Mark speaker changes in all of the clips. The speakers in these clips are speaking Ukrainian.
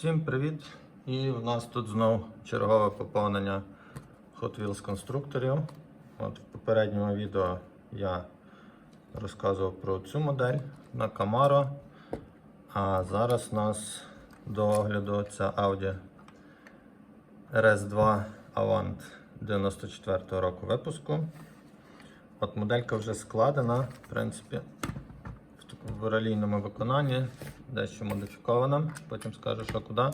Speaker 1: Всім привіт! І в нас тут знову чергове поповнення Hot Wheels конструкторів. От в попередньому відео я розказував про цю модель на Camaro. А зараз у нас до огляду ця Audi RS2 Avant 94 року випуску. От моделька вже складена, в принципі, в ралійному виконанні, дещо модифікована. Потім скажу, що куди.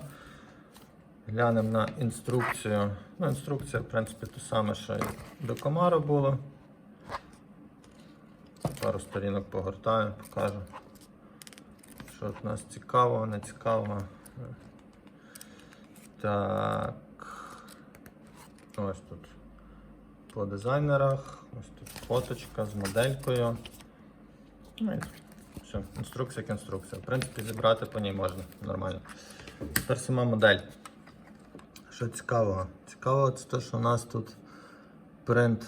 Speaker 1: Глянемо на інструкцію. Ну, інструкція, в принципі, те саме, що і до комару було. Пару сторінок погортаю, покажу. Що от нас цікавого, не цікавого. Так. Ось тут по дизайнерах. Ось тут фоточка з моделькою. Ну і все, інструкція як інструкція. В принципі, зібрати по ній можна нормально. Тепер сама модель. Що цікавого? Цікаво, це те, що у нас тут принт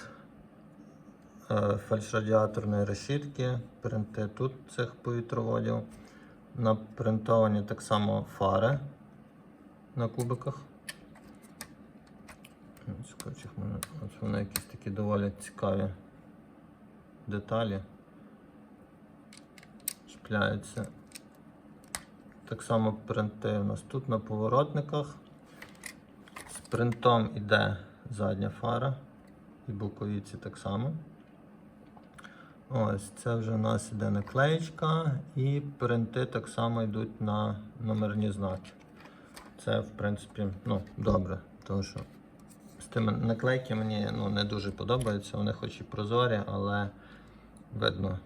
Speaker 1: е, фальшрадіаторної решітки, принти тут цих повітроводів. Напринтовані так само фари на кубиках. Мене. Вони якісь такі доволі цікаві деталі. Чіпляються. Так само принти у нас тут на поворотниках. З принтом іде задня фара і боковіці так само. Ось це вже у нас іде наклеєчка і принти так само йдуть на номерні знаки. Це, в принципі, ну, добре, тому що з тими наклейки мені ну, не дуже подобаються. Вони хоч і прозорі, але видно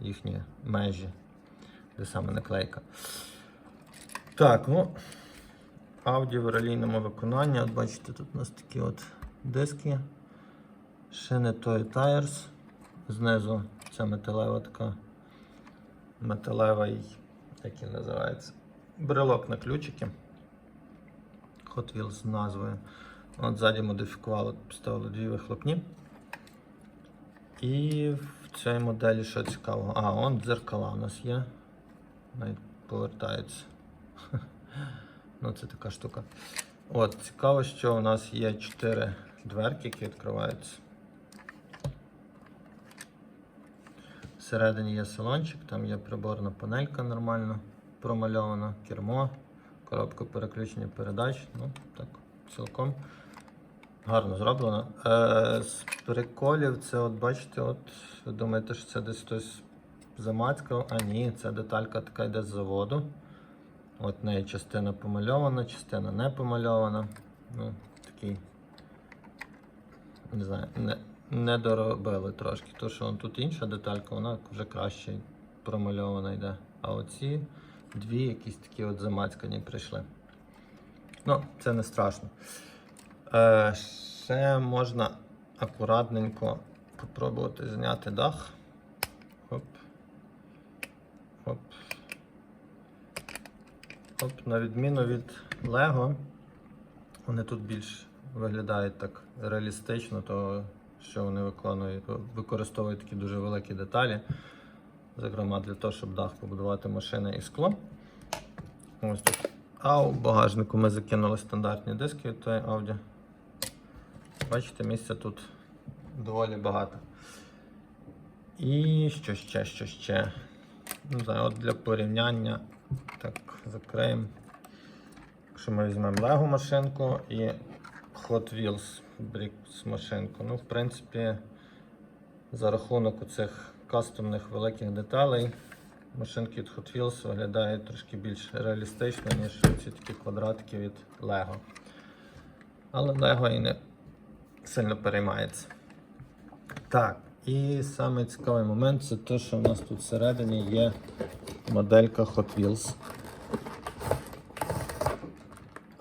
Speaker 1: їхні межі, де саме наклейка. Так, ну, Audi в релійному виконанні. От бачите, тут у нас такі от диски. Шини Toy Tires. Знизу це металева така металевий, як він називається, брелок на ключики. Hot Wheels з назвою. От ззаді модифікували, поставили дві вихлопні. І в цій моделі що цікавого? А, он дзеркала у нас є. Навіть повертається. Ну, це така штука. От, цікаво, що у нас є 4 дверки, які відкриваються. Всередині є салончик, там є приборна панелька нормально промальована, кермо, коробка переключення передач. Ну, так, цілком гарно зроблено. Е, з приколів це, от бачите, от, ви думаєте, що це десь хтось замацькав, а ні, це деталька така йде з заводу. От неї частина помальована, частина не помальована. Ну, такий, не знаю, не, не доробили трошки. То, що тут інша деталька, вона вже краще промальована йде. А оці дві якісь такі от замацькані прийшли. Ну, це не страшно. Е, ще можна акуратненько попробувати зняти дах. Оп, на відміну від Lego, вони тут більш виглядають так реалістично, то що вони використовують такі дуже великі деталі. Зокрема, для того, щоб дах побудувати машини і скло. Ось тут. А у багажнику ми закинули стандартні диски від тої Audi. Бачите, місця тут доволі багато. І що ще, що ще? Не знаю, от для порівняння. Так, закриємо. Якщо ми візьмемо Lego машинку і Hot Wheels Bricks машинку. Ну, в принципі, за рахунок оцих кастомних великих деталей, машинки від Hot Wheels виглядають трошки більш реалістично, ніж ці такі квадратики від Lego. Але Lego і не сильно переймається. Так, і саме цікавий момент це те, що в нас тут всередині є моделька Hot Wheels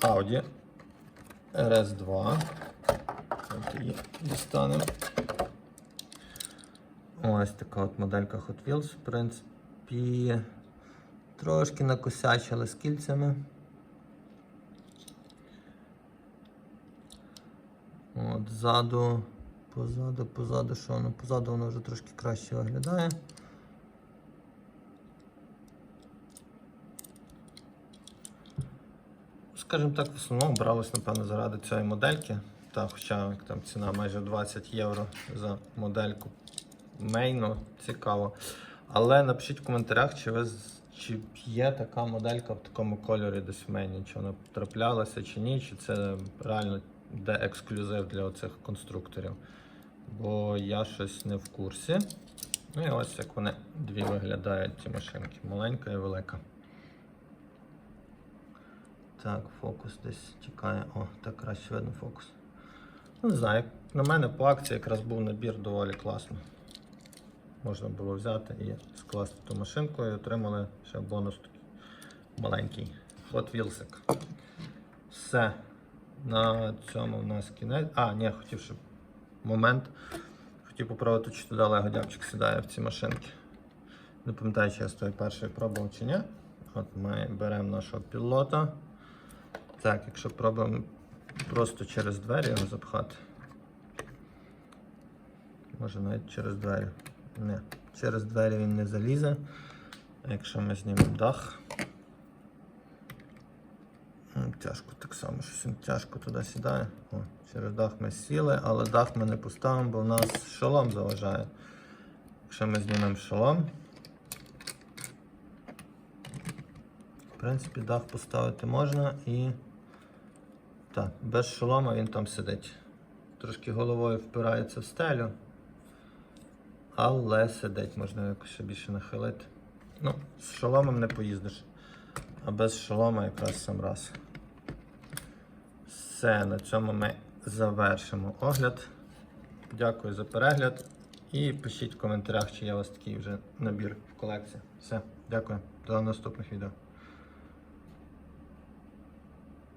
Speaker 1: Audi RS2. От її дістанемо. Ось така от моделька Hot Wheels, в принципі, трошки накосячили з кільцями. От ззаду, позаду, позаду, що воно? Позаду воно вже трошки краще виглядає. скажімо так, в основному бралось, напевно, заради цієї модельки. Та, хоча як там ціна майже 20 євро за модельку мейну, цікаво. Але напишіть в коментарях, чи ви чи є така моделька в такому кольорі десь в мені, чи вона траплялася чи ні, чи це реально де ексклюзив для оцих конструкторів. Бо я щось не в курсі. Ну і ось як вони дві виглядають, ці машинки. Маленька і велика. Так, фокус десь тікає. О, так краще видно фокус. Ну, не знаю, на мене по акції якраз був набір доволі класно. Можна було взяти і скласти ту машинку і отримали ще бонус такий маленький Hot Wheelsик. Все. На цьому в нас кінець. А, ні, хотів ще момент. Хотів попробувати, чи туди Лего дябчик сідає в ці машинки. Не пам'ятаю, чи я з тої першої пробував чи ні. От ми беремо нашого пілота. Так, якщо пробуємо просто через двері його запхати. Може навіть через двері. Не, через двері він не залізе. Якщо ми знімемо дах. Тяжко так само, щось він тяжко туди сідає. О, через дах ми сіли, але дах ми не поставимо, бо в нас шолом заважає. Якщо ми знімемо шолом, в принципі, дах поставити можна і. Так, без шолома він там сидить. Трошки головою впирається в стелю. Але сидить, можна якось ще більше нахилити. Ну, з шоломом не поїздиш. А без шолома якраз сам раз. Все, на цьому ми завершимо огляд. Дякую за перегляд. І пишіть в коментарях, чи є у вас такий вже набір в колекції. Все, дякую. До наступних відео.